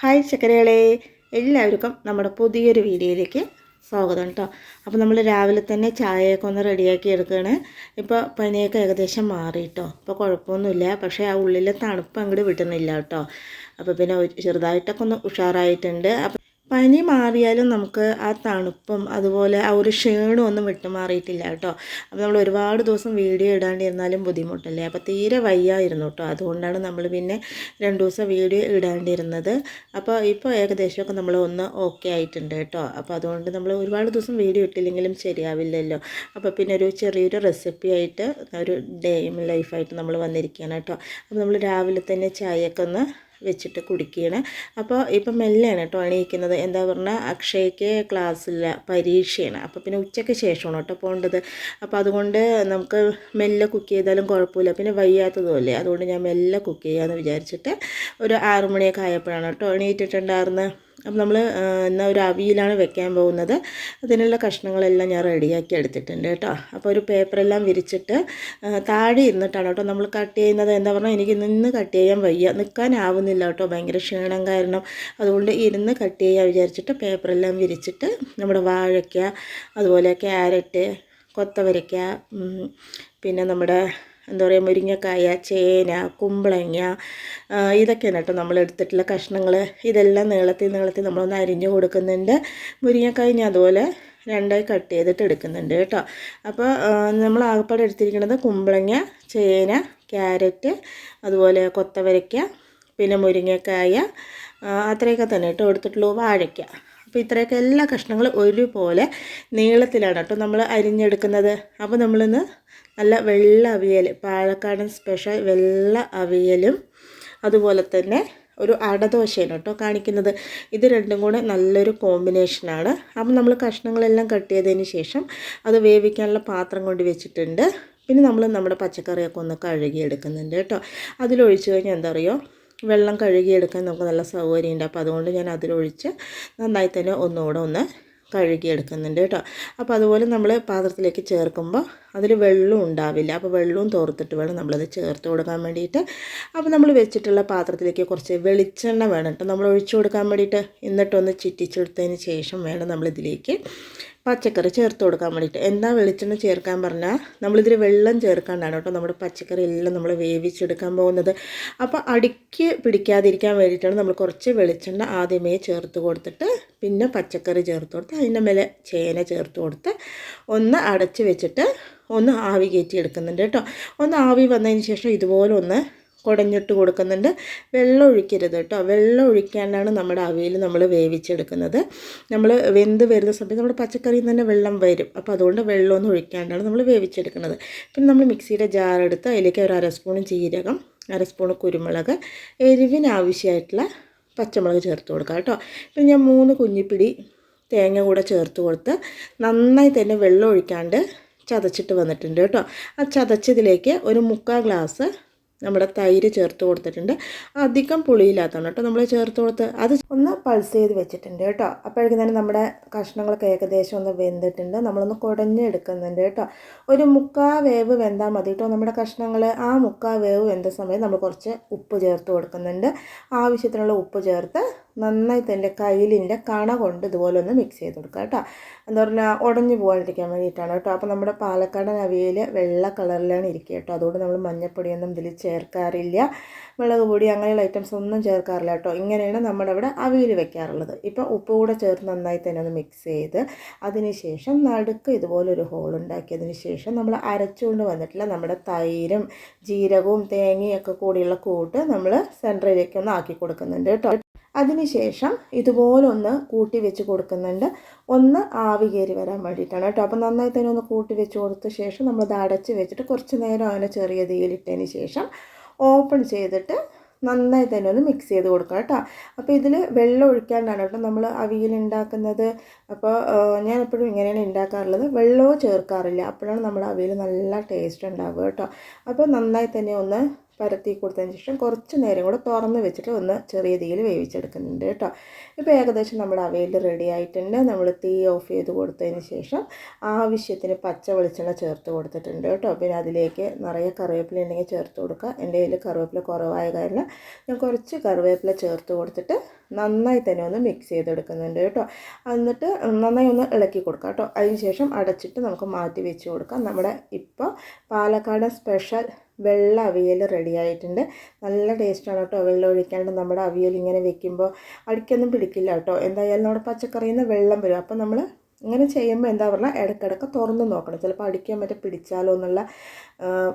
Hi ചക്കരകളെ. എല്ലാവർക്കും നമ്മുടെ പുതിയൊരു വീഡിയോയിലേക്ക് സ്വാഗതം കേട്ടോ. അപ്പോൾ നമ്മൾ രാവിലെ തന്നെ ചായയൊക്കെ ഒന്ന് റെഡിയാക്കി എടുക്കുകയാണ് ഇപ്പോൾ പനിയൊക്കെ ഏകദേശം മാറി കേട്ടോ. ഇപ്പോൾ കുഴപ്പമൊന്നുമില്ല. പക്ഷേ ആ ഉള്ളിലെ തണുപ്പ് അങ്ങോട്ട് വിട്ടുന്നില്ല കേട്ടോ. അപ്പോൾ പിന്നെ ചെറുതായിട്ടൊക്കെ ഒന്ന് ഉഷാറായിട്ടുണ്ട്. അപ്പോൾ പനി മാറിയാലും നമുക്ക് ആ തണുപ്പും അതുപോലെ ആ ഒരു ക്ഷീണവും ഒന്നും വിട്ടുമാറിയിട്ടില്ല കേട്ടോ. അപ്പോൾ നമ്മൾ ഒരുപാട് ദിവസം വീഡിയോ ഇടാണ്ടിരുന്നാലും ബുദ്ധിമുട്ടല്ലേ? അപ്പോൾ തീരെ വയ്യായിരുന്നു കേട്ടോ. അതുകൊണ്ടാണ് നമ്മൾ പിന്നെ രണ്ട് ദിവസം വീഡിയോ ഇടാണ്ടിരുന്നത്. അപ്പോൾ ഇപ്പോൾ ഏകദേശമൊക്കെ നമ്മൾ ഒന്ന് ഓക്കെ ആയിട്ടുണ്ട് കേട്ടോ. അപ്പോൾ അതുകൊണ്ട് നമ്മൾ ഒരുപാട് ദിവസം വീഡിയോ ഇട്ടില്ലെങ്കിലും ശരിയാവില്ലല്ലോ. അപ്പോൾ പിന്നെ ഒരു ചെറിയൊരു റെസിപ്പി ആയിട്ട് ഒരു ഡേ ലൈഫായിട്ട് നമ്മൾ വന്നിരിക്കുകയാണ് കേട്ടോ. അപ്പോൾ നമ്മൾ രാവിലെ തന്നെ ചായയൊക്കെ ഒന്ന് വെച്ചിട്ട് കുടിക്കുകയാണ്. അപ്പോൾ ഇപ്പം മെല്ലെയാണ് കേട്ടോ എണീക്കുന്നത്. എന്താ പറഞ്ഞാൽ അക്ഷയ്ക്ക് ക്ലാസ്സില്ല പരീക്ഷയാണ്. അപ്പോൾ പിന്നെ ഉച്ചയ്ക്ക് ശേഷമാണ് കേട്ടോ പോകേണ്ടത്. അപ്പോൾ അതുകൊണ്ട് നമുക്ക് മെല്ലെ കുക്ക് ചെയ്താലും കുഴപ്പമില്ല. പിന്നെ വയ്യാത്തതുമല്ലേ അതുകൊണ്ട് ഞാൻ മെല്ലെ കുക്ക് ചെയ്യാമെന്ന് വിചാരിച്ചിട്ട് ഒരു ആറുമണിയൊക്കെ ആയപ്പോഴാണ് കേട്ടോ എണീറ്റിട്ടുണ്ടായിരുന്നത്. അപ്പോൾ നമ്മൾ എന്നാൽ ഒരു അവിയിലാണ് വെക്കാൻ പോകുന്നത്. അതിനുള്ള കഷ്ണങ്ങളെല്ലാം ഞാൻ റെഡിയാക്കി എടുത്തിട്ടുണ്ട് കേട്ടോ. അപ്പോൾ ഒരു പേപ്പറെല്ലാം വിരിച്ചിട്ട് താഴെ ഇരുന്നിട്ടാണ് കേട്ടോ നമ്മൾ കട്ട് ചെയ്യുന്നത്. എന്താ പറഞ്ഞാൽ എനിക്ക് നിന്ന് കട്ട് ചെയ്യാൻ വയ്യ. നിൽക്കാനാവുന്നില്ല കേട്ടോ. ഭയങ്കര ക്ഷീണം കാരണം. അതുകൊണ്ട് ഇരുന്ന് കട്ട് ചെയ്യാൻ വിചാരിച്ചിട്ട് പേപ്പറെല്ലാം വിരിച്ചിട്ട് നമ്മുടെ വാഴയ്ക്ക അതുപോലെ ക്യാരറ്റ് കൊത്തവരയ്ക്ക പിന്നെ നമ്മുടെ എന്താ പറയുക മുരിങ്ങക്കായ ചേന കുമ്പളങ്ങ ഇതൊക്കെയാണ് കേട്ടോ നമ്മൾ എടുത്തിട്ടുള്ള കഷ്ണങ്ങൾ. ഇതെല്ലാം നീളത്തിൽ നീളത്തിൽ നമ്മളൊന്ന് അരിഞ്ഞു കൊടുക്കുന്നുണ്ട്. മുരിങ്ങക്കായ ഞാൻ അതുപോലെ രണ്ടായി കട്ട് ചെയ്തിട്ട് എടുക്കുന്നുണ്ട് കേട്ടോ. അപ്പോൾ നമ്മൾ ആകപ്പാടെ എടുത്തിരിക്കുന്നത് കുമ്പളങ്ങ ചേന ക്യാരറ്റ് അതുപോലെ കൊത്തവരയ്ക്ക പിന്നെ മുരിങ്ങക്കായ അത്രയൊക്കെ തന്നെ കേട്ടോ എടുത്തിട്ടുള്ളൂ. വാഴയ്ക്ക. അപ്പോൾ ഇത്രയൊക്കെ എല്ലാ കഷ്ണങ്ങളും ഒരുപോലെ നീളത്തിലാണ് കേട്ടോ നമ്മൾ അരിഞ്ഞെടുക്കുന്നത്. അപ്പോൾ നമ്മളിന്ന് നല്ല വെള്ള അവിയൽ പാലക്കാടൻ സ്പെഷ്യൽ വെള്ള അവിയലും അതുപോലെ തന്നെ ഒരു അടദോശയാണ് കേട്ടോ കാണിക്കുന്നത്. ഇത് രണ്ടും കൂടെ നല്ലൊരു കോമ്പിനേഷനാണ് അപ്പം നമ്മൾ കഷ്ണങ്ങളെല്ലാം കട്ട് ചെയ്തതിന് ശേഷം അത് വേവിക്കാനുള്ള പാത്രം കൊണ്ട് വെച്ചിട്ടുണ്ട്. പിന്നെ നമ്മൾ നമ്മുടെ പച്ചക്കറിയൊക്കെ ഒന്ന് കഴുകിയെടുക്കുന്നുണ്ട് കേട്ടോ. അതിലൊഴിച്ച് കഴിഞ്ഞാൽ എന്താ പറയുക വെള്ളം കഴുകിയെടുക്കാൻ നമുക്ക് നല്ല സൗകര്യമുണ്ട്. അപ്പോൾ അതുകൊണ്ട് ഞാൻ അതിലൊഴിച്ച് നന്നായി തന്നെ ഒന്നുകൂടെ ഒന്ന് കഴുകിയെടുക്കുന്നുണ്ട് കേട്ടോ. അപ്പോൾ അതുപോലെ നമ്മൾ പാത്രത്തിലേക്ക് ചേർക്കുമ്പോൾ അതിൽ വെള്ളവും ഉണ്ടാവില്ല. അപ്പോൾ വെള്ളവും തോർത്തിട്ട് വേണം നമ്മളത് ചേർത്ത് കൊടുക്കാൻ വേണ്ടിയിട്ട്. അപ്പോൾ നമ്മൾ വെച്ചിട്ടുള്ള പാത്രത്തിലേക്ക് കുറച്ച് വെളിച്ചെണ്ണ വേണം കേട്ടോ. നമ്മൾ ഒഴിച്ചു കൊടുക്കാൻ വേണ്ടിയിട്ട്. എന്നിട്ടൊന്ന് ചിറ്റിച്ചെടുത്തതിന് ശേഷം വേണം നമ്മളിതിലേക്ക് പച്ചക്കറി ചേർത്ത് കൊടുക്കാൻ വേണ്ടിയിട്ട്. എന്താ വെളിച്ചെണ്ണ ചേർക്കാൻ പറഞ്ഞാൽ നമ്മളിതിൽ വെള്ളം ചേർക്കാണ്ടാണ് കേട്ടോ നമ്മുടെ പച്ചക്കറി എല്ലാം നമ്മൾ വേവിച്ചെടുക്കാൻ പോകുന്നത്. അപ്പോൾ അടിക്ക് പിടിക്കാതിരിക്കാൻ വേണ്ടിയിട്ടാണ് നമ്മൾ കുറച്ച് വെളിച്ചെണ്ണ ആദ്യമേ ചേർത്ത് കൊടുത്തിട്ട് പിന്നെ പച്ചക്കറി ചേർത്ത് കൊടുത്ത് അതിന്റെ മേലെ ചേന ചേർത്ത് കൊടുത്ത് ഒന്ന് അടച്ച് വെച്ചിട്ട് ഒന്ന് ആവി കയറ്റി എടുക്കുന്നുണ്ട് കേട്ടോ. ഒന്ന് ആവി വന്നതിന് ശേഷം ഇതുപോലെ ഒന്ന് കുടഞ്ഞിട്ട് കൊടുക്കുന്നുണ്ട്. വെള്ളം ഒഴിക്കരുത് കേട്ടോ. വെള്ളം ഒഴിക്കാനാണ് നമ്മുടെ അവയിൽ നമ്മൾ വേവിച്ചെടുക്കുന്നത്. നമ്മൾ വെന്ത് വരുന്ന സമയത്ത് നമ്മുടെ പച്ചക്കറിയിൽ നിന്ന് തന്നെ വെള്ളം വരും. അപ്പോൾ അതുകൊണ്ട് വെള്ളമൊന്നും ഒഴിക്കാണ്ടാണ് നമ്മൾ വേവിച്ചെടുക്കുന്നത്. പിന്നെ നമ്മൾ മിക്സിയുടെ ജാറെടുത്ത് അതിലേക്ക് ഒരു അര സ്പൂൺ ജീരകം അര സ്പൂൺ കുരുമുളക് എരിവിനാവശ്യമായിട്ടുള്ള പച്ചമുളക് ചേർത്ത് കൊടുക്കുക കേട്ടോ. പിന്നെ ഞാൻ മൂന്ന് കുഞ്ഞിപ്പിടി തേങ്ങ കൂടെ ചേർത്ത് കൊടുത്ത് നന്നായി തന്നെ വെള്ളം ഒഴിക്കാണ്ട് ചതച്ചിട്ട് വന്നിട്ടുണ്ട് കേട്ടോ. ആ ചതച്ചതിലേക്ക് ഒരു മുക്കാൽ ഗ്ലാസ് നമ്മുടെ തൈര് ചേർത്ത് കൊടുത്തിട്ടുണ്ട്. അധികം പുളിയില്ലാത്തതാണ് കേട്ടോ നമ്മൾ ചേർത്ത് കൊടുത്ത് അത് ഒന്ന് പൾസ് ചെയ്ത് വെച്ചിട്ടുണ്ട് കേട്ടോ. അപ്പോഴേക്കും തന്നെ നമ്മുടെ കഷ്ണങ്ങളൊക്കെ ഏകദേശം ഒന്ന് വെന്തിട്ടുണ്ട്. നമ്മളൊന്ന് കുടഞ്ഞെടുക്കുന്നുണ്ട് കേട്ടോ. ഒരു മുക്കാ വേവ് വെന്താൽ മതി കേട്ടോ. നമ്മുടെ കഷ്ണങ്ങൾ ആ മുക്കാ വേവ് വെന്ത സമയത്ത് നമ്മൾ കുറച്ച് ഉപ്പ് ചേർത്ത് കൊടുക്കുന്നുണ്ട്. ആവശ്യത്തിനുള്ള ഉപ്പ് ചേർത്ത് നന്നായി തന്നെ കയ്യിലിന്റെ കണ കൊണ്ട് ഇതുപോലെ ഒന്ന് മിക്സ് ചെയ്ത് കൊടുക്കുക കേട്ടോ. എന്താ പറഞ്ഞാൽ ഉടഞ്ഞു പോകാണ്ടിരിക്കാൻ വേണ്ടിയിട്ടാണ് കേട്ടോ. അപ്പോൾ നമ്മുടെ പാലക്കാടൻ അവിയൽ വെള്ള കളറിലാണ് ഇരിക്കുക കേട്ടോ. അതുകൊണ്ട് നമ്മൾ മഞ്ഞപ്പൊടിയൊന്നും ഇതിൽ ചേർക്കാറില്ല. മുളക് പൊടി അങ്ങനെയുള്ള ഐറ്റംസ് ഒന്നും ചേർക്കാറില്ല കേട്ടോ. ഇങ്ങനെയാണ് നമ്മുടെ അവിടെ അവിയൽ വെക്കാറുള്ളത്. ഇപ്പോൾ ഉപ്പ് കൂടെ ചേർത്ത് നന്നായി തന്നെ ഒന്ന് മിക്സ് ചെയ്ത് അതിന് ശേഷം നടുക്ക് ഇതുപോലെ ഒരു ഹോൾ ഉണ്ടാക്കിയതിന് ശേഷം നമ്മൾ അരച്ചുകൊണ്ട് വന്നിട്ടുള്ള നമ്മുടെ തൈരും ജീരകവും തേങ്ങയും ഒക്കെ കൂടിയുള്ള കൂട്ട് നമ്മൾ സെന്ററിലേക്ക് ഒന്ന് ആക്കി കൊടുക്കുന്നുണ്ട് കേട്ടോ. അതിനുശേഷം ഇതുപോലെ ഒന്ന് കൂട്ടി വെച്ച് കൊടുക്കുന്നുണ്ട്. ഒന്ന് ആവി കയറി വരാൻ വേണ്ടിയിട്ടാണ് കേട്ടോ. അപ്പോൾ നന്നായി തന്നെ ഒന്ന് കൂട്ടി വെച്ച് കൊടുത്ത ശേഷം നമ്മൾ അത് അടച്ച് വെച്ചിട്ട് കുറച്ച് നേരം അതിനെ ചെറിയ തീയിലിട്ടതിന് ശേഷം ഓപ്പൺ ചെയ്തിട്ട് നന്നായി തന്നെ ഒന്ന് മിക്സ് ചെയ്ത് കൊടുക്കുക കേട്ടോ. അപ്പോൾ ഇതിൽ വെള്ളം ഒഴിക്കാണ്ടാണ് കേട്ടോ നമ്മൾ അവിയൽ ഉണ്ടാക്കുന്നത്. അപ്പോൾ ഞാൻ എപ്പോഴും ഇങ്ങനെയാണ് ഉണ്ടാക്കാറുള്ളത്. വെള്ളവും ചേർക്കാറില്ല. അപ്പോഴാണ് നമ്മുടെ അവിയൽ നല്ല ടേസ്റ്റ് ഉണ്ടാവുക കേട്ടോ. അപ്പോൾ നന്നായി തന്നെ ഒന്ന് പരത്തി കൊടുത്തതിന് ശേഷം കുറച്ച് നേരം കൂടെ തുറന്ന് വെച്ചിട്ട് ഒന്ന് ചെറിയ തീയിൽ വേവിച്ചെടുക്കുന്നുണ്ട് കേട്ടോ. ഇപ്പോൾ ഏകദേശം നമ്മുടെ അവയിൽ റെഡി ആയിട്ടുണ്ട്. നമ്മൾ തീ ഓഫ് ചെയ്ത് കൊടുത്തതിന് ശേഷം ആവശ്യത്തിന് പച്ച വെളിച്ചെണ്ണ ചേർത്ത് കൊടുത്തിട്ടുണ്ട് കേട്ടോ. പിന്നെ അതിലേക്ക് നിറയെ കറിവേപ്പില ഉണ്ടെങ്കിൽ ചേർത്ത് കൊടുക്കുക. എന്റെ കയ്യിൽ കറിവേപ്പില കുറവായ കാരണം ഞാൻ കുറച്ച് കറിവേപ്പില ചേർത്ത് കൊടുത്തിട്ട് നന്നായി തന്നെ ഒന്ന് മിക്സ് ചെയ്തെടുക്കുന്നുണ്ട് കേട്ടോ. എന്നിട്ട് നന്നായി ഒന്ന് ഇളക്കി കൊടുക്കുക കേട്ടോ. അതിന് ശേഷം അടച്ചിട്ട് നമുക്ക് മാറ്റി വെച്ച് കൊടുക്കാം. നമ്മുടെ ഇപ്പോൾ പാലക്കാട് സ്പെഷ്യൽ വെള്ള അവിയൽ റെഡി ആയിട്ടുണ്ട്. നല്ല ടേസ്റ്റാണ് കേട്ടോ വെള്ളം ഒഴിക്കാണ്ട് നമ്മുടെ അവിയൽ ഇങ്ങനെ വെക്കുമ്പോൾ. അടിക്കൊന്നും പിടിക്കില്ല കേട്ടോ. എന്തായാലും നമ്മുടെ പച്ചക്കറിയിൽ നിന്ന് വെള്ളം വരും. അപ്പോൾ നമ്മൾ ഇങ്ങനെ ചെയ്യുമ്പോൾ എന്താ പറഞ്ഞാൽ ഇടയ്ക്കിടയ്ക്ക് തുറന്ന് നോക്കണം. ചിലപ്പോൾ അടിക്കാൻ മറ്റേ പിടിച്ചാലോ എന്നുള്ള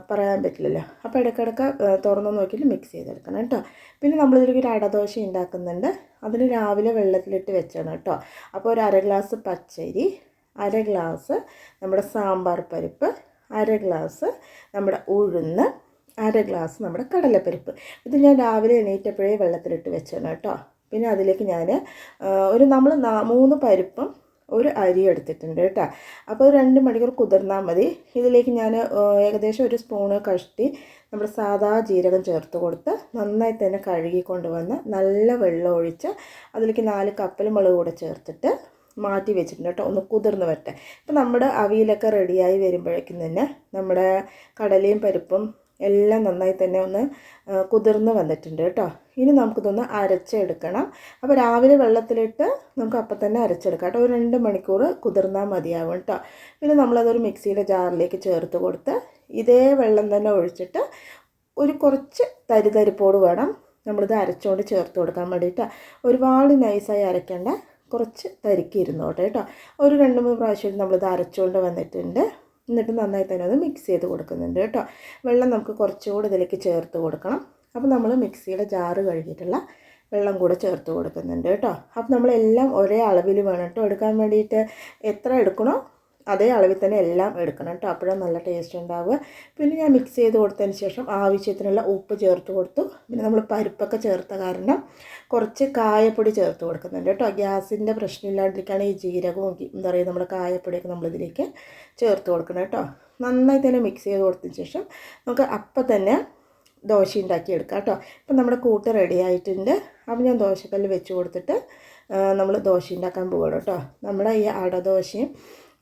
പറയാൻ പറ്റില്ലല്ലോ. അപ്പോൾ ഇടയ്ക്കിടയ്ക്ക് തുറന്ന് നോക്കിയിട്ട് മിക്സ് ചെയ്തെടുക്കണം കേട്ടോ. പിന്നെ നമ്മളിതിലേക്ക് ഒരു അടദോശ ഉണ്ടാക്കുന്നുണ്ട്. അതിന് രാവിലെ വെള്ളത്തിലിട്ട് വെച്ചാണ് കേട്ടോ. അപ്പോൾ ഒരു അര ഗ്ലാസ് പച്ചരി അര ഗ്ലാസ് നമ്മുടെ സാമ്പാർ പരിപ്പ് അര ഗ്ലാസ് നമ്മുടെ ഉഴുന്ന് അര ഗ്ലാസ് നമ്മുടെ കടലപ്പരിപ്പ്. ഇത് ഞാൻ രാവിലെ എണീറ്റപ്പോഴേ വെള്ളത്തിലിട്ട് വെച്ചാണ് കേട്ടോ. പിന്നെ അതിലേക്ക് ഞാൻ ഒരു നമ്മൾ മൂന്ന് പരിപ്പും ഒരു അരി എടുത്തിട്ടുണ്ട് കേട്ടോ. അപ്പോൾ രണ്ട് മണിക്കൂർ കുതിർന്നാൽ മതി. ഇതിലേക്ക് ഞാൻ ഏകദേശം ഒരു സ്പൂണ് കഷ്ടി നമ്മുടെ സാധാ ജീരകം ചേർത്ത് കൊടുത്ത് നന്നായി തന്നെ കഴുകി കൊണ്ടുവന്ന് നല്ല വെള്ളം ഒഴിച്ച് അതിലേക്ക് നാല് കപ്പൽ മുളക് കൂടെ ചേർത്തിട്ട് മാറ്റി വെച്ചിട്ടുണ്ട് കേട്ടോ. ഒന്ന് കുതിർന്ന് വരട്ടെ. അപ്പം നമ്മുടെ അവിയലൊക്കെ റെഡിയായി വരുമ്പോഴേക്കും തന്നെ നമ്മുടെ കടലയും പരിപ്പും എല്ലാം നന്നായി തന്നെ ഒന്ന് കുതിർന്ന് വന്നിട്ടുണ്ട് കേട്ടോ. ഇനി നമുക്കിതൊന്ന് അരച്ചെടുക്കണം. അപ്പോൾ രാവിലെ വെള്ളത്തിലിട്ട് നമുക്ക് അപ്പം തന്നെ അരച്ചെടുക്കാം കേട്ടോ. ഒരു രണ്ട് മണിക്കൂർ കുതിർന്നാൽ മതിയാവും കേട്ടോ. പിന്നെ നമ്മളതൊരു മിക്സിയുടെ ജാറിലേക്ക് ചേർത്ത് കൊടുത്ത് ഇതേ വെള്ളം തന്നെ ഒഴിച്ചിട്ട് ഒരു കുറച്ച് തരിതരിപ്പോട് വേണം നമ്മളിത് അരച്ചുകൊണ്ട് ചേർത്ത് കൊടുക്കാൻ വേണ്ടിയിട്ട്. ഒരുപാട് നൈസായി അരയ്ക്കേണ്ട. കുറച്ച് തരിക്കി ഇരുന്നോട്ടെ കേട്ടോ. ഒരു രണ്ട് മൂന്ന് പ്രാവശ്യം നമ്മളിത് അരച്ചുകൊണ്ട് വന്നിട്ടുണ്ട്. എന്നിട്ട് നന്നായി തന്നെ അത് മിക്സ് ചെയ്ത് കൊടുക്കുന്നുണ്ട് കേട്ടോ. വെള്ളം നമുക്ക് കുറച്ചുകൂടി ഇതിലേക്ക് ചേർത്ത് കൊടുക്കണം. അപ്പോൾ നമ്മൾ മിക്സിയുടെ ജാറ് കഴുകിയിട്ടുള്ള വെള്ളം കൂടെ ചേർത്ത് കൊടുക്കുന്നുണ്ട് കേട്ടോ. അപ്പോൾ നമ്മളെല്ലാം ഒരേ അളവിൽ വേണം കേട്ടോ. എടുക്കാൻ വേണ്ടിയിട്ട് എത്ര എടുക്കണോ അതേ അളവിൽ തന്നെ എല്ലാം എടുക്കണം കേട്ടോ. അപ്പോഴാണ് നല്ല ടേസ്റ്റ് ഉണ്ടാവുക. പിന്നെ ഞാൻ മിക്സ് ചെയ്ത് കൊടുത്തതിന് ശേഷം ആവശ്യത്തിനുള്ള ഉപ്പ് ചേർത്ത് കൊടുത്തു. പിന്നെ നമ്മൾ പരിപ്പൊക്കെ ചേർത്ത കാരണം കുറച്ച് കായപ്പൊടി ചേർത്ത് കൊടുക്കുന്നുണ്ട് കേട്ടോ. ഗ്യാസിന്റെ പ്രശ്നമില്ലാണ്ടിരിക്കുകയാണ് ഈ ജീരകവും എന്താ പറയുക നമ്മുടെ കായപ്പൊടിയൊക്കെ നമ്മളിതിലേക്ക് ചേർത്ത് കൊടുക്കണം കേട്ടോ. നന്നായി തന്നെ മിക്സ് ചെയ്ത് കൊടുത്തതിന് ശേഷം നമുക്ക് അപ്പം തന്നെ ദോശ ഉണ്ടാക്കി എടുക്കാം കേട്ടോ. ഇപ്പം നമ്മുടെ കൂട്ട് റെഡി ആയിട്ടുണ്ട്. അപ്പം ഞാൻ ദോശക്കല്ല് വെച്ച് കൊടുത്തിട്ട് നമ്മൾ ദോശ ഉണ്ടാക്കാൻ പോകണം കേട്ടോ. നമ്മുടെ ഈ അടദോശയും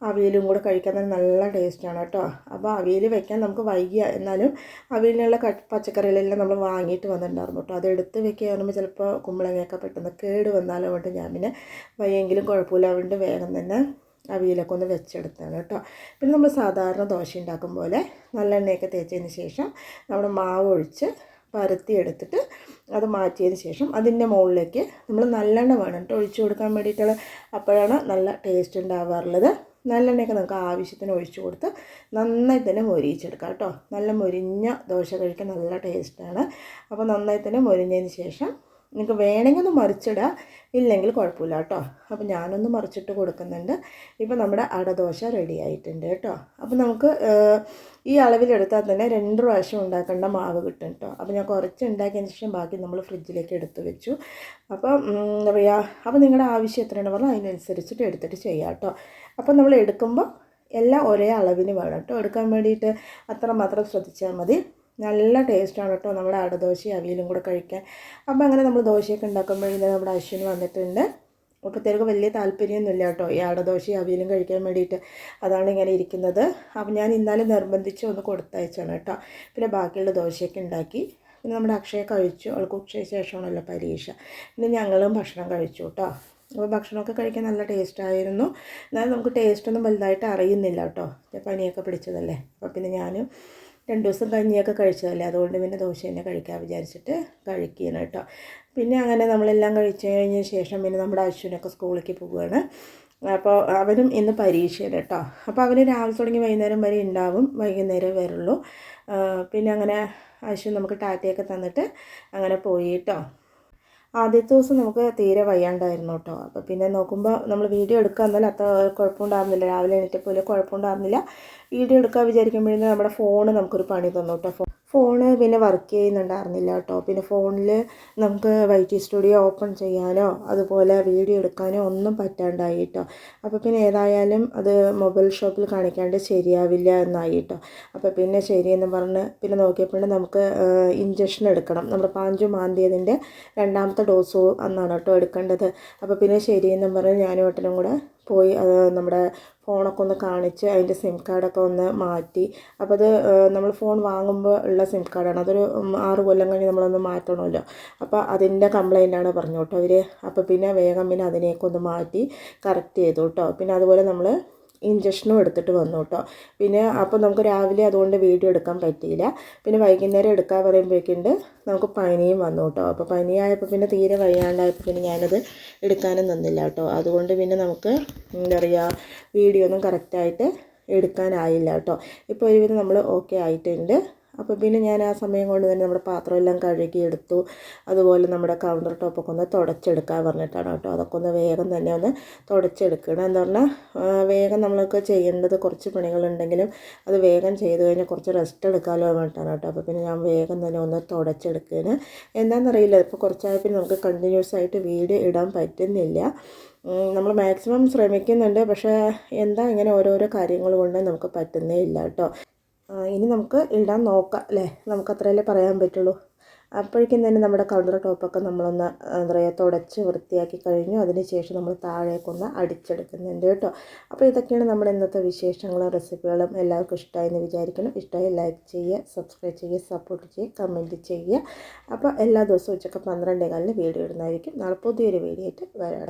അവിയലും കൂടെ കഴിക്കാൻ തന്നെ നല്ല ടേസ്റ്റാണ് കേട്ടോ. അപ്പോൾ അവിയൽ വെക്കാൻ നമുക്ക് വൈകിയ എന്നാലും അവിയലിനുള്ള പച്ചക്കറികളെല്ലാം നമ്മൾ വാങ്ങിയിട്ട് വന്നിട്ടുണ്ടായിരുന്നു കേട്ടോ. അതെടുത്ത് പറയുമ്പോൾ ചിലപ്പോൾ കുമ്പളങ്ങയൊക്കെ പെട്ടെന്ന് കേട് വന്നാലും കൊണ്ട് ഞാൻ പിന്നെ വയ്യെങ്കിലും കുഴപ്പമില്ല അതുകൊണ്ട് വേഗം തന്നെ അവിയലൊക്കെ ഒന്ന് വെച്ചെടുത്താണ് കേട്ടോ. പിന്നെ നമ്മൾ സാധാരണ ദോശ ഉണ്ടാക്കും പോലെ നല്ല എണ്ണയൊക്കെ തേച്ചതിന് ശേഷം നമ്മുടെ മാവ് ഒഴിച്ച് പരത്തി എടുത്തിട്ട് അത് മാറ്റിയതിന് ശേഷം അതിന്റെ മുകളിലേക്ക് നമ്മൾ നല്ലെണ്ണ വേണം കേട്ടോ. ഒഴിച്ചു കൊടുക്കാൻ വേണ്ടിയിട്ടുള്ള അപ്പോഴാണ് നല്ല ടേസ്റ്റ് ഉണ്ടാവാറുള്ളത് നല്ലെണ്ണയൊക്കെ നമുക്ക് ആവശ്യത്തിന് ഒഴിച്ചു കൊടുത്ത് നന്നായി തന്നെ മൊരിയിച്ചെടുക്കാം കേട്ടോ. നല്ല മൊരിഞ്ഞ ദോശ കഴിക്കാൻ നല്ല ടേസ്റ്റാണ് അപ്പോൾ നന്നായി തന്നെ മൊരിഞ്ഞതിന് ശേഷം നിങ്ങൾക്ക് വേണമെങ്കിൽ ഒന്ന് മറിച്ചിടാം. ഇല്ലെങ്കിൽ കുഴപ്പമില്ല കേട്ടോ. അപ്പോൾ ഞാനൊന്ന് മറിച്ചിട്ട് കൊടുക്കുന്നുണ്ട്. ഇപ്പോൾ നമ്മുടെ അടദോശ റെഡി ആയിട്ടുണ്ട് കേട്ടോ. അപ്പോൾ നമുക്ക് ഈ അളവിലെടുത്താൽ തന്നെ രണ്ട് പ്രാവശ്യം ഉണ്ടാക്കേണ്ട മാവ് കിട്ടും കേട്ടോ. അപ്പോൾ ഞാൻ കുറച്ച് ഉണ്ടാക്കിയതിന് ശേഷം ബാക്കി നമ്മൾ ഫ്രിഡ്ജിലേക്ക് എടുത്ത് വെച്ചു. അപ്പോൾ എന്താ പറയുക അപ്പോൾ നിങ്ങളുടെ ആവശ്യം എത്രയാണ് പറഞ്ഞാൽ അതിനനുസരിച്ചിട്ട് എടുത്തിട്ട് ചെയ്യാം കേട്ടോ. അപ്പോൾ നമ്മൾ എടുക്കുമ്പോൾ എല്ലാം ഒരേ അളവിന് വേണം കേട്ടോ. എടുക്കാൻ വേണ്ടിയിട്ട് അത്ര മാത്രം ശ്രദ്ധിച്ചാൽ മതി. നല്ല ടേസ്റ്റാണ് കേട്ടോ നമ്മുടെ അടദോശയും അവിയലും കൂടെ കഴിക്കാൻ. അപ്പോൾ അങ്ങനെ നമ്മൾ ദോശയൊക്കെ ഉണ്ടാക്കുമ്പോഴേ നമ്മുടെ അശ്വിന് വന്നിട്ടുണ്ട്. അപ്പോഴത്തേക്ക് വലിയ താല്പര്യമൊന്നുമില്ല കേട്ടോ ഈ അടദോശയും അവിയലും കഴിക്കാൻ വേണ്ടിയിട്ട്. അതാണ് ഇങ്ങനെ ഇരിക്കുന്നത്. അപ്പോൾ ഞാൻ ഇന്നാലും നിർബന്ധിച്ച് ഒന്ന് കൊടുത്തയച്ചാണ് കേട്ടോ. പിന്നെ ബാക്കിയുള്ള ദോശയൊക്കെ ഉണ്ടാക്കി. പിന്നെ നമ്മുടെ അക്ഷയ കഴിച്ചു. അവൾക്ക് ഉച്ചയ്ക്ക് ശേഷമാണല്ലോ പരീക്ഷ. പിന്നെ ഞങ്ങളും ഭക്ഷണം കഴിച്ചു കേട്ടോ. അപ്പോൾ ഭക്ഷണമൊക്കെ കഴിക്കാൻ നല്ല ടേസ്റ്റായിരുന്നു. എന്നാലും നമുക്ക് ടേസ്റ്റൊന്നും വലുതായിട്ട് അറിയുന്നില്ല കേട്ടോ. പനിയൊക്കെ പിടിച്ചതല്ലേ. അപ്പോൾ പിന്നെ ഞാനും രണ്ട് ദിവസം കഞ്ഞിയൊക്കെ കഴിച്ചതല്ലേ? അതുകൊണ്ട് പിന്നെ ദോശ തന്നെ കഴിക്കാൻ വിചാരിച്ചിട്ട് കഴിക്കുകയാണ് കേട്ടോ. പിന്നെ അങ്ങനെ നമ്മളെല്ലാം കഴിച്ചു കഴിഞ്ഞ ശേഷം പിന്നെ നമ്മുടെ അശ്വിനൊക്കെ സ്കൂളിലേക്ക് പോവുകയാണ്. അപ്പോൾ അവനും ഇന്ന് പരീക്ഷയാണ് കേട്ടോ. അപ്പോൾ അവന് രാവിലെ തുടങ്ങി വൈകുന്നേരം വരെ ഉണ്ടാവും. വൈകുന്നേരം വരുള്ളൂ. പിന്നെ അങ്ങനെ അശ്വിൻ നമുക്ക് ടാറ്റയൊക്കെ തന്നിട്ട് അങ്ങനെ പോയി കേട്ടോ. ആദ്യത്തെ ദിവസം നമുക്ക് തീരെ വയ്യാണ്ടായിരുന്നു കേട്ടോ. അപ്പോൾ പിന്നെ നോക്കുമ്പോൾ നമ്മൾ വീഡിയോ എടുക്കുക എന്നാലും അത്ര കുഴപ്പമുണ്ടാകുന്നില്ല രാവിലെ എണീറ്റപ്പോലെ കുഴപ്പമുണ്ടാകുന്നില്ല വീഡിയോ എടുക്കാൻ വിചാരിക്കുമ്പോഴേ നമ്മുടെ ഫോൺ നമുക്കൊരു പണി തന്നു കേട്ടോ. ഫോണ് പിന്നെ വർക്ക് ചെയ്യുന്നുണ്ടായിരുന്നില്ല കേട്ടോ. പിന്നെ ഫോണിൽ നമുക്ക് വൈറ്റി സ്റ്റുഡിയോ ഓപ്പൺ ചെയ്യാനോ അതുപോലെ വീഡിയോ എടുക്കാനോ ഒന്നും പറ്റാണ്ടായി കേട്ടോ. അപ്പോൾ പിന്നെ ഏതായാലും അത് മൊബൈൽ ഷോപ്പിൽ കാണിക്കാണ്ട് ശരിയാവില്ല എന്നായി കേട്ടോ. അപ്പോൾ പിന്നെ ശരിയെന്ന് പറഞ്ഞ് പിന്നെ നോക്കിയപ്പോൾ നമുക്ക് ഇഞ്ചക്ഷൻ എടുക്കണം. നമ്മുടെ പാഞ്ചു മാന്തിയതിന്റെ രണ്ടാമത്തെ ഡോസ് അന്നാണ് കേട്ടോ എടുക്കേണ്ടത്. അപ്പോൾ പിന്നെ ശരിയെന്നും പറഞ്ഞ് ഞാനും ഏട്ടനും കൂടെ പോയി നമ്മുടെ ഫോണൊക്കെ ഒന്ന് കാണിച്ച് അതിന്റെ സിം കാർഡൊക്കെ ഒന്ന് മാറ്റി. അപ്പോൾ അത് നമ്മൾ ഫോൺ വാങ്ങുമ്പോൾ ഉള്ള സിം കാർഡാണ് അതൊരു ആറ് കൊല്ലം കഴിഞ്ഞ് നമ്മളൊന്ന് മാറ്റണമല്ലോ. അപ്പോൾ അതിന്റെ കംപ്ലൈന്റാണ് പറഞ്ഞു കേട്ടോ അവർ അപ്പോൾ പിന്നെ വേഗം പിന്നെ അതിനെയൊക്കെ ഒന്ന് മാറ്റി കറക്റ്റ് ചെയ്തു കേട്ടോ പിന്നെ അതുപോലെ നമ്മൾ ഇഞ്ചക്ഷനും എടുത്തിട്ട് വന്നു കേട്ടോ. പിന്നെ അപ്പോൾ നമുക്ക് രാവിലെ അതുകൊണ്ട് വീഡിയോ എടുക്കാൻ പറ്റിയില്ല. പിന്നെ വൈകുന്നേരം എടുക്കാൻ പറയുമ്പോഴേക്കുണ്ട് നമുക്ക് പനിയും വന്നു കേട്ടോ. അപ്പോൾ പനിയായപ്പോൾ പിന്നെ തീരെ വയ്യാണ്ടായപ്പോൾ പിന്നെ ഞാനത് എടുക്കാനും നിന്നില്ല കേട്ടോ. അതുകൊണ്ട് പിന്നെ നമുക്ക് എന്താ പറയുക വീഡിയോ ഒന്നും കറക്റ്റായിട്ട് എടുക്കാനായില്ല കേട്ടോ. ഇപ്പോൾ ഒരുവിധം നമ്മൾ ഓക്കെ ആയിട്ടുണ്ട്. അപ്പോൾ പിന്നെ ഞാൻ ആ സമയം കൊണ്ട് തന്നെ നമ്മുടെ പാത്രമെല്ലാം കഴുകിയെടുത്തു അതുപോലെ നമ്മുടെ കൗണ്ടർ ടോപ്പൊക്കെ ഒന്ന് തുടച്ചെടുക്കാൻ പറഞ്ഞിട്ടാണ് കേട്ടോ. അതൊക്കെ ഒന്ന് വേഗം തന്നെ ഒന്ന് തുടച്ചെടുക്കണം. എന്ന് പറഞ്ഞാൽ വേഗം നമ്മൾക്ക് ചെയ്യേണ്ടത് കുറച്ച് പണികളുണ്ടെങ്കിലും അത് വേഗം ചെയ്ത് കഴിഞ്ഞാൽ കുറച്ച് റെസ്റ്റ് എടുക്കാമല്ലോ പറഞ്ഞിട്ടാണ് കേട്ടോ. അപ്പോൾ പിന്നെ ഞാൻ വേഗം തന്നെ ഒന്ന് തുടച്ചെടുക്കുകയാണ് എന്താണെന്നറിയില്ല ഇപ്പോൾ കുറച്ചായപ്പോൾ നമുക്ക് കണ്ടിന്യൂസ് ആയിട്ട് വീഡിയോ ഇടാൻ പറ്റുന്നില്ല. നമ്മൾ മാക്സിമം ശ്രമിക്കുന്നുണ്ട്. പക്ഷേ എന്താ ഇങ്ങനെ ഓരോരോ കാര്യങ്ങൾ കൊണ്ട് നമുക്ക് പറ്റുന്നേ ഇല്ല കേട്ടോ. ഇനി നമുക്ക് ഇടാൻ നോക്കാം അല്ലേ? നമുക്ക് അത്രയല്ലേ പറയാൻ പറ്റുള്ളൂ. അപ്പോഴേക്കും തന്നെ നമ്മുടെ കൗണ്ടർ ടോപ്പൊക്കെ നമ്മളൊന്ന് എന്താ പറയുക തുടച്ച് വൃത്തിയാക്കി കഴിഞ്ഞു. അതിനുശേഷം നമ്മൾ താഴേക്കൊന്ന് അടിച്ചെടുക്കുന്നുണ്ട് കേട്ടോ. അപ്പോൾ ഇതൊക്കെയാണ് നമ്മുടെ ഇന്നത്തെ വിശേഷങ്ങളും റെസിപ്പികളും എല്ലാവർക്കും ഇഷ്ടമായി എന്ന് വിചാരിക്കണം ഇഷ്ടമായി ലൈക്ക് ചെയ്യുക സബ്സ്ക്രൈബ് ചെയ്യുക സപ്പോർട്ട് ചെയ്യുക കമന്റ് ചെയ്യുക. അപ്പോൾ എല്ലാ ദിവസവും ഉച്ചയ്ക്ക് പന്ത്രണ്ടേ വീഡിയോ ഇടുന്നതായിരിക്കും. നാളെ പുതിയൊരു വീഡിയോ ആയിട്ട് വരാം.